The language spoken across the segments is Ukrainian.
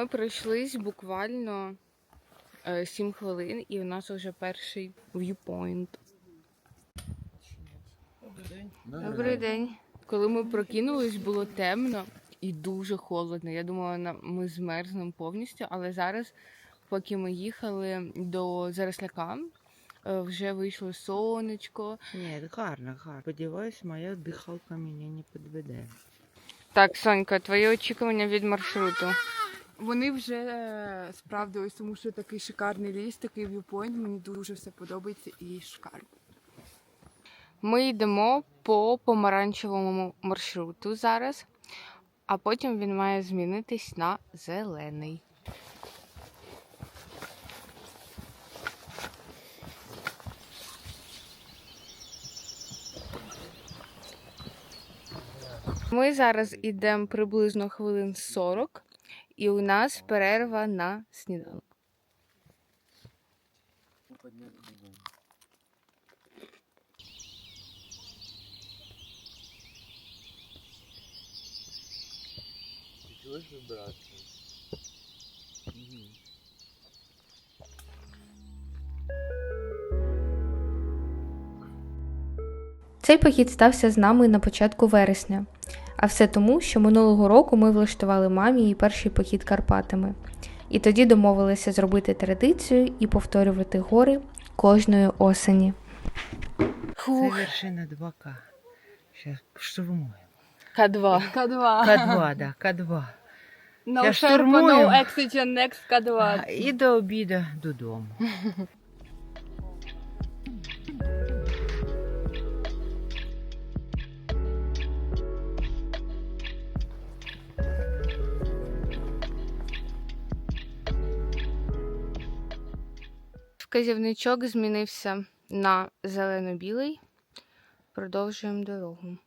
ми пройшлись буквально 7 хвилин, і у нас вже перший viewpoint. Добрий день. Коли ми прокинулись, було темно і дуже холодно. Я думала, ми змерзнемо повністю, але зараз, поки ми їхали до Заросляка, е, вже вийшло сонечко. Ні, гарно, гарно. Сподіваюсь, моя дихалка мене не підведе. Так, Сонька, твої очікування від маршруту. Вони вже е, справдились, тому що такий шикарний ліс, такий в'юпойнт. Мені дуже все подобається і шикарно. Ми йдемо по помаранчевому маршруту зараз, а потім він має змінитись на зелений. Ми зараз йдемо приблизно хвилин 40, і у нас перерва на сніданок. Цей похід стався з нами на початку вересня, а все тому, що минулого року ми влаштували мамі її перший похід Карпатами. І тоді домовилися зробити традицію і повторювати гори кожної осені. Це вершина 2К. Сейчас штурмуємо. К2. К2. К2, да, К2. No Я штурмую. no oxygen, next К2. І до обіду додому. Вказівничок змінився на зелено-білий. Продовжуємо дорогу.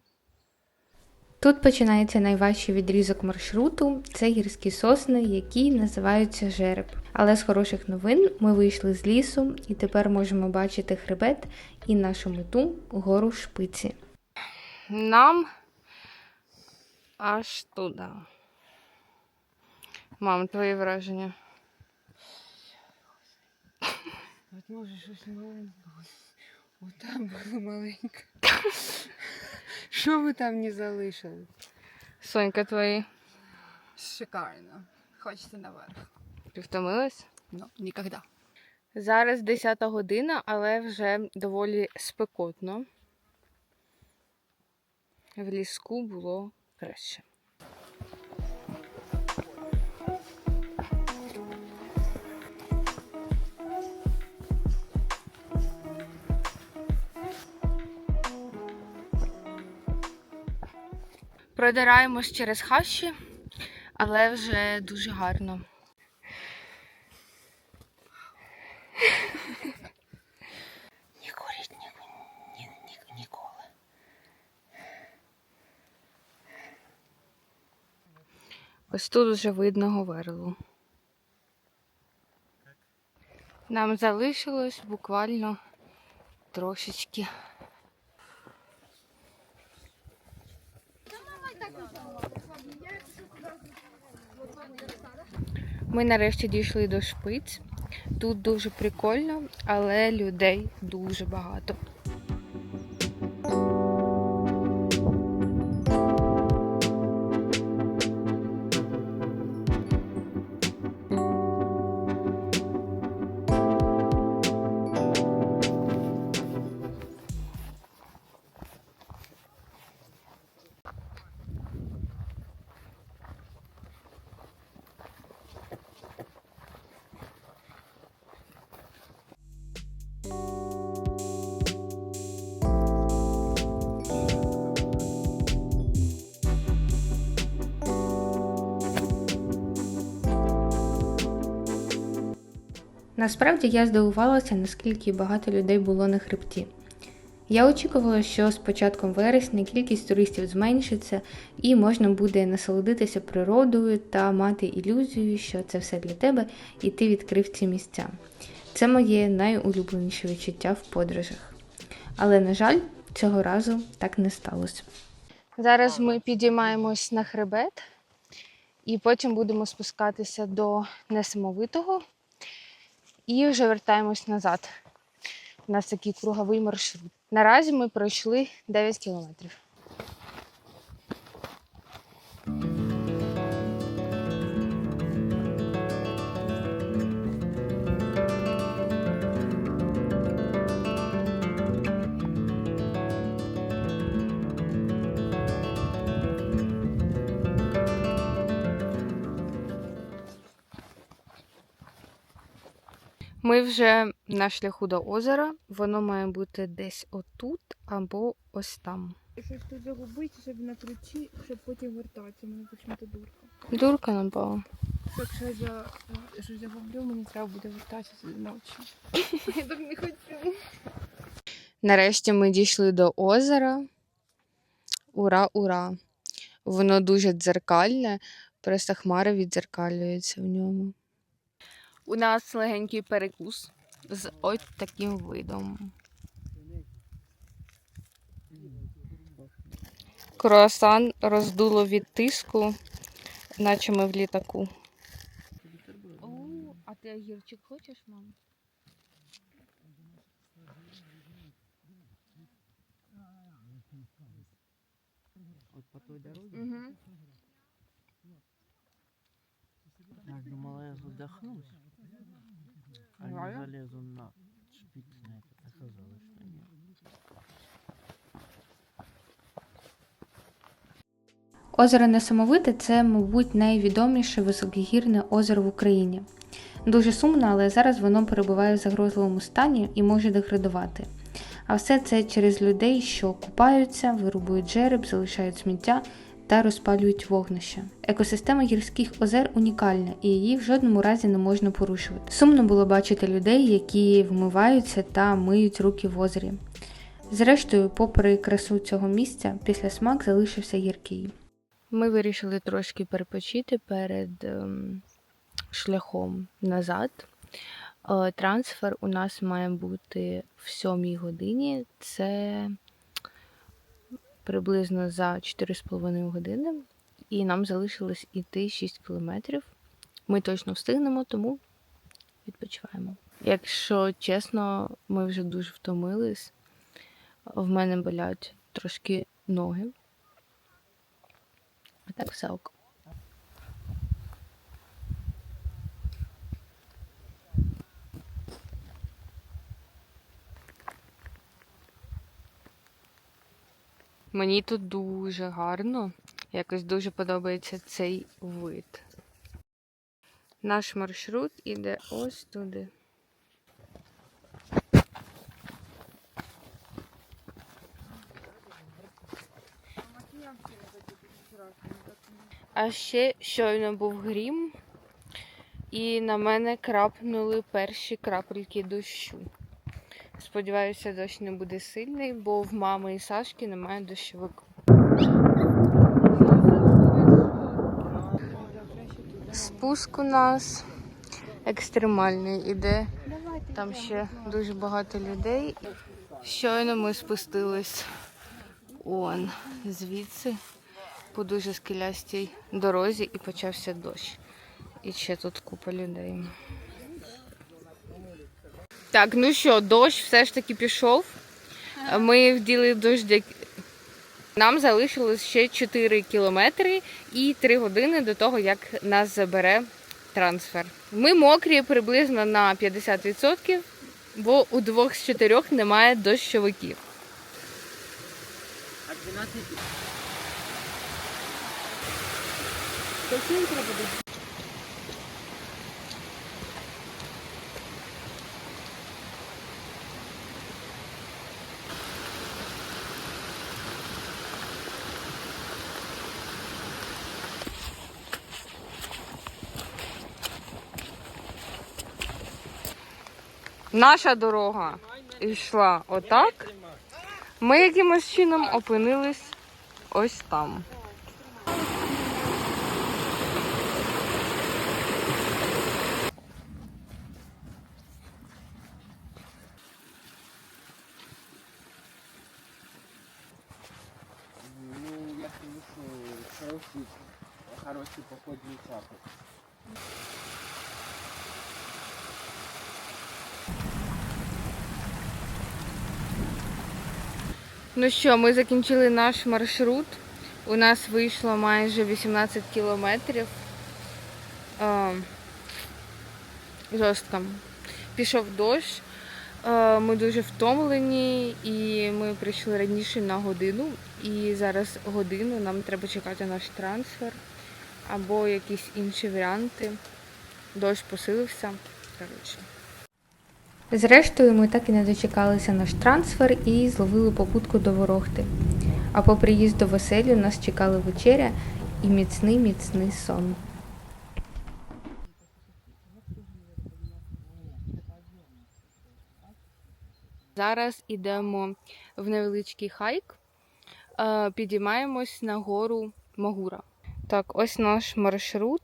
Тут починається найважчий відрізок маршруту це гірські сосни, які називаються жереб. Але з хороших новин ми вийшли з лісу і тепер можемо бачити хребет і нашу мету гору шпиці. Нам аж туди. Мам, твої враження. От може щось маленьке. От там було маленьке. Що ви там не залишили? Сонька, твої. Шикарно. Хочете наверх. Ти втомилась? Ну, ніколи. Зараз 10 година, але вже доволі спекотно. В ліску було краще. Продираємось через хащі, але вже дуже гарно. Не куріть ні, ні, ні, ніколи. Ось тут вже видно Говерлу. Нам залишилось буквально трошечки. Ми нарешті дійшли до шпиць. Тут дуже прикольно, але людей дуже багато. Насправді я здивувалася, наскільки багато людей було на хребті. Я очікувала, що з початком вересня кількість туристів зменшиться і можна буде насолодитися природою та мати ілюзію, що це все для тебе, і ти відкрив ці місця. Це моє найулюбленіше відчуття в подорожах. Але, на жаль, цього разу так не сталося. Зараз ми підіймаємось на хребет, І потім будемо спускатися до несамовитого і вже вертаємось назад. У нас такий круговий маршрут. Наразі ми пройшли 9 кілометрів. Ми вже на шляху до озера. Воно має бути десь отут або ось там. Щось тут загубити, щоб на ключі, щоб потім вертатися. Мене почему-то дурка. Дурка напала. Якщо я е, щось загублю, мені треба буде вертатися ночі. Я так не хочу. Нарешті ми дійшли до озера. Ура, ура! Воно дуже дзеркальне, просто хмари віддзеркалюються в ньому. У нас легенький перекус з ось таким видом. Круасан роздуло від тиску, наче ми в літаку. О, а ти огірчик хочеш, мам? Вот по той дороге. Угу. Я думала, я задохнусь. А не Реально? залезу на шпиц на этот. Оказалось, что нет. Озеро Несамовите це, мабуть, найвідоміше високогірне озеро в Україні. Дуже сумно, але зараз воно перебуває в загрозливому стані і може деградувати. А все це через людей, що купаються, вирубують жереб, залишають сміття та розпалюють вогнища. Екосистема гірських озер унікальна і її в жодному разі не можна порушувати. Сумно було бачити людей, які вмиваються та миють руки в озері. Зрештою, попри красу цього місця, після смак залишився гіркий. Ми вирішили трошки перепочити перед ем, шляхом назад. Е, трансфер у нас має бути в 7 годині. Це приблизно за 4,5 години. І нам залишилось іти 6 кілометрів. Ми точно встигнемо, тому відпочиваємо. Якщо чесно, ми вже дуже втомились. В мене болять трошки ноги. А так все ок. Мені тут дуже гарно. Якось дуже подобається цей вид. Наш маршрут іде ось туди. А ще щойно був грім, і на мене крапнули перші крапельки дощу. Сподіваюся, дощ не буде сильний, бо в мами і Сашки немає дощовику. Спуск у нас екстремальний іде. Там ще дуже багато людей. Щойно ми спустились он звідси по дуже скелястій дорозі і почався дощ. І ще тут купа людей. Так, ну що, дощ все ж таки пішов. Ми вділи дождя. Нам залишилось ще 4 кілометри і 3 години до того, як нас забере трансфер. Ми мокрі приблизно на 50%, бо у двох з чотирьох немає дощовиків. А 12 Наша дорога йшла отак. Ми якимось чином опинились ось там. Хороший походний запах. Ну що, ми закінчили наш маршрут. У нас вийшло майже 18 кілометрів. Е, жорстко. Пішов дощ. Е, Ми дуже втомлені і ми прийшли раніше на годину. І зараз годину нам треба чекати наш трансфер або якісь інші варіанти. Дощ посилився. Коротше. Зрештою, ми так і не дочекалися наш трансфер і зловили попутку до Ворохти. А по приїзду в оселю нас чекали вечеря і міцний міцний сон. Зараз ідемо в невеличкий хайк, е, підіймаємось на гору Магура. Так, ось наш маршрут.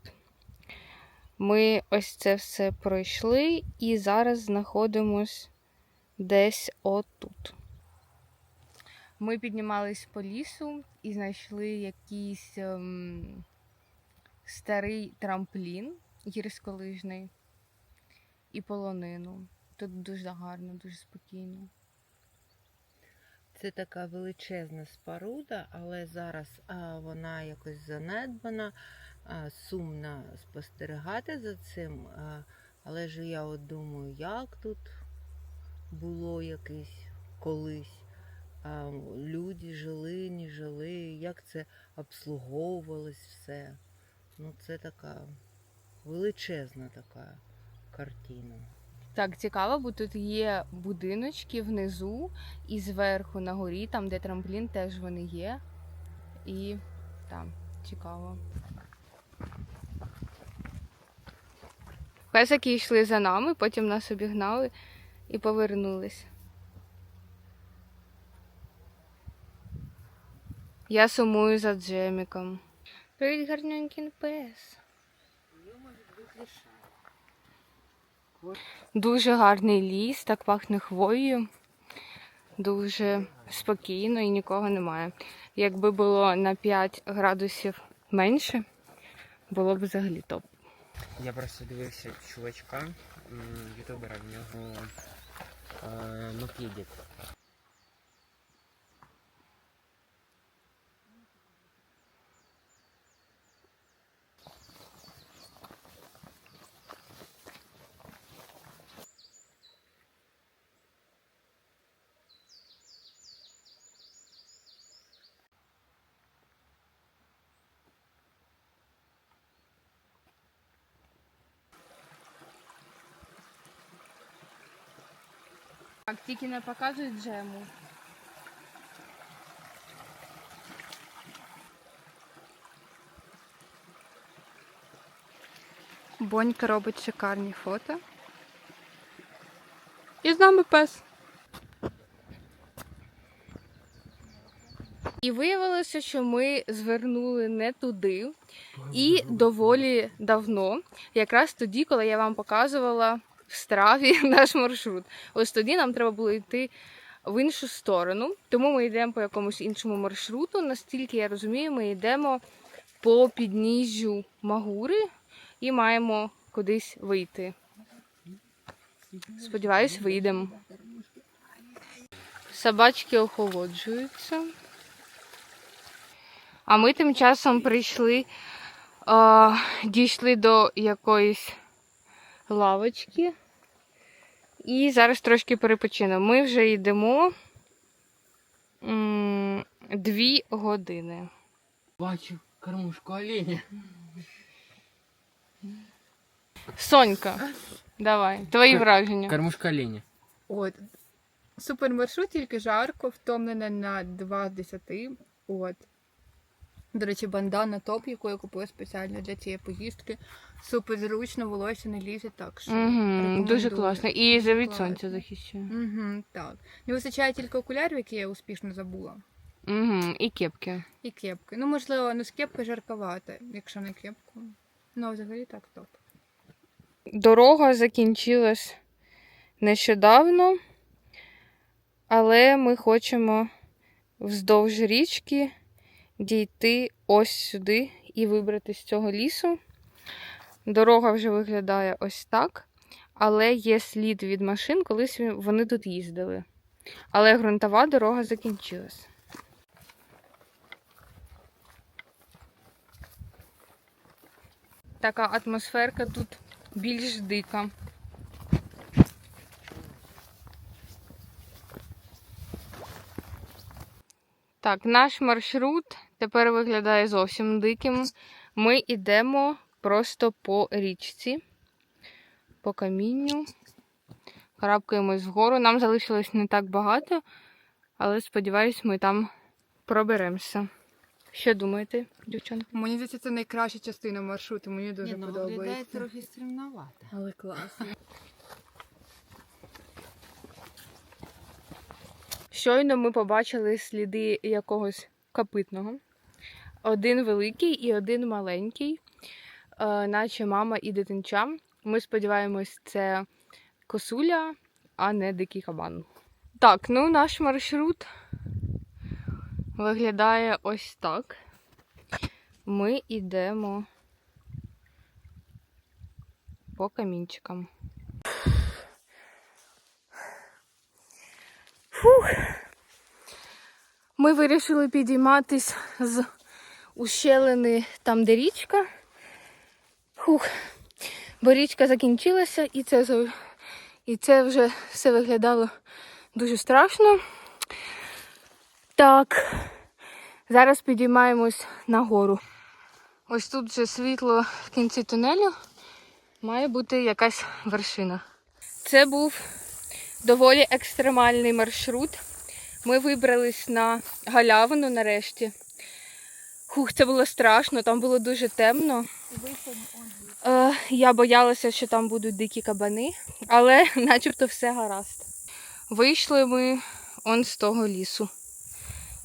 Ми ось це все пройшли і зараз знаходимось десь отут. Ми піднімались по лісу і знайшли якийсь ем, старий трамплін гірськолижний і полонину. Тут дуже гарно, дуже спокійно. Це така величезна споруда, але зараз а, вона якось занедбана, сумно спостерігати за цим. Але ж я от думаю, як тут було якесь колись. Люди жили, не жили, як це обслуговувалось все. Ну, це така величезна така картина. Так, цікаво, бо тут є будиночки внизу і зверху на горі, там, де трамплін, теж вони є. І там цікаво. Песики йшли за нами, потім нас обігнали і повернулись. Я сумую за Джеміком. Привіт, гарненький пес. Дуже гарний ліс, так пахне хвоєю. Дуже спокійно і нікого немає. Якби було на 5 градусів менше, було б взагалі топ. Я просто дивився чувачка, ютубера, в нього е, мопедик. Тільки не показують джему. Бонька робить шикарні фото. І з нами пес. І виявилося, що ми звернули не туди і доволі давно, якраз тоді, коли я вам показувала в страві наш маршрут. Ось тоді нам треба було йти в іншу сторону, тому ми йдемо по якомусь іншому маршруту. Настільки я розумію, ми йдемо по підніжжю Магури і маємо кудись вийти. Сподіваюсь, вийдемо. Собачки охолоджуються. А ми тим часом прийшли, а, дійшли до якоїсь лавочки. І зараз трошки перепочинемо. Ми вже йдемо дві години. Бачу кормушку оленя. Сонька, давай, твої враження. Кормушка оленя. От. Супер маршрут, тільки жарко, втомлене на 2 з 10. От. До речі, бандана топ, яку я купила спеціально для цієї поїздки. Супер зручно, волосся не лізе, так що. Угу, дуже класно. І від сонця захищає. Угу, так. Не вистачає тільки окулярів, які я успішно забула. Угу, і кепки. І кепки. Ну, можливо, ну з кепки жарковато, якщо не кепку. Ну, а взагалі так топ. Дорога закінчилась нещодавно, але ми хочемо вздовж річки дійти ось сюди і вибрати з цього лісу. Дорога вже виглядає ось так, але є слід від машин, колись вони тут їздили. Але ґрунтова дорога закінчилась. Така атмосферка тут більш дика. Так, наш маршрут тепер виглядає зовсім диким. Ми йдемо просто по річці, по камінню. Карабкаємось вгору. Нам залишилось не так багато, але сподіваюсь, ми там проберемося. Що думаєте, дівчонки? Мені здається, це найкраща частина маршруту. Мені дуже Ні, ну, виглядає подобається. трохи стрімновато. Але класно. Щойно ми побачили сліди якогось копитного. Один великий і один маленький, е, наче мама і дитинча. Ми сподіваємось, це косуля, а не дикий кабан. Так, ну наш маршрут виглядає ось так. Ми йдемо по камінчикам. Ми вирішили підійматись з ущелини там, де річка. Фух. Бо річка закінчилася, і це, і це вже все виглядало дуже страшно. Так, зараз підіймаємось нагору. Ось тут вже світло в кінці тунелю. Має бути якась вершина. Це був доволі екстремальний маршрут. Ми вибрались на галявину нарешті. Хух, це було страшно, там було дуже темно. Е, я боялася, що там будуть дикі кабани, але начебто все гаразд. Вийшли ми он з того лісу.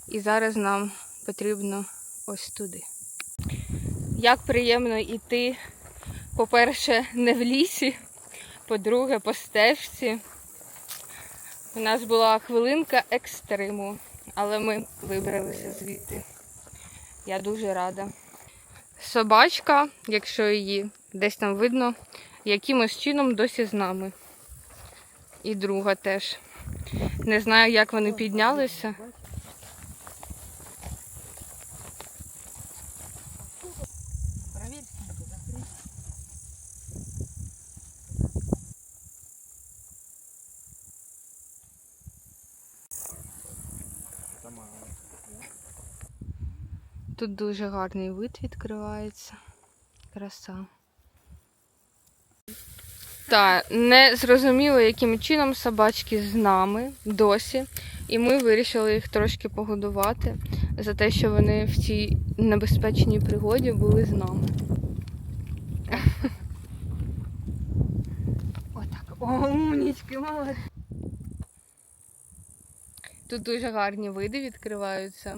І зараз нам потрібно ось туди. Як приємно йти, по-перше, не в лісі, по-друге, по стежці. У нас була хвилинка екстриму, але ми вибралися звідти. Я дуже рада. Собачка, якщо її десь там видно, якимось чином досі з нами. І друга теж. Не знаю, як вони піднялися. Тут дуже гарний вид відкривається. Краса. Так, не зрозуміло, яким чином собачки з нами досі. І ми вирішили їх трошки погодувати за те, що вони в цій небезпечній пригоді були з нами. Отак. О, умнічки, молодець. Тут дуже гарні види відкриваються.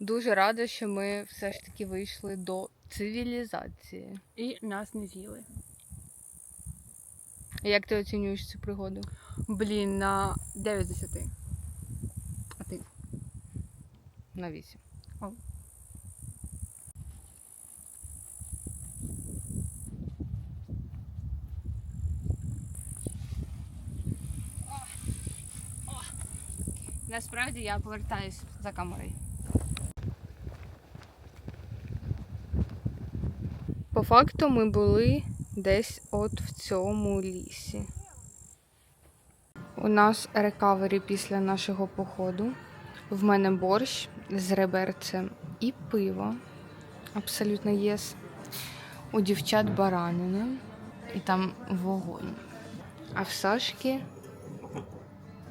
Дуже рада, що ми все ж таки вийшли до цивілізації. І нас не з'їли. Як ти оцінюєш цю пригоду? Блін, на 9 з 10. А ти? На 8. О. Насправді я повертаюсь за камерою. По факту ми були десь от в цьому лісі. У нас рекавері після нашого походу. В мене борщ з реберцем і пиво. Абсолютно єс. У дівчат баранина і там вогонь. А в Сашки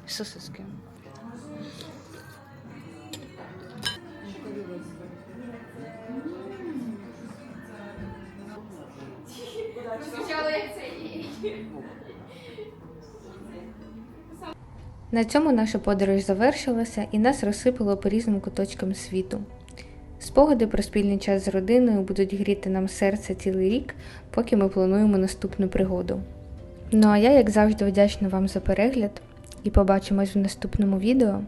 сосиски. На цьому наша подорож завершилася і нас розсипало по різним куточкам світу. Спогади про спільний час з родиною будуть гріти нам серце цілий рік, поки ми плануємо наступну пригоду. Ну а я, як завжди, вдячна вам за перегляд і побачимось в наступному відео.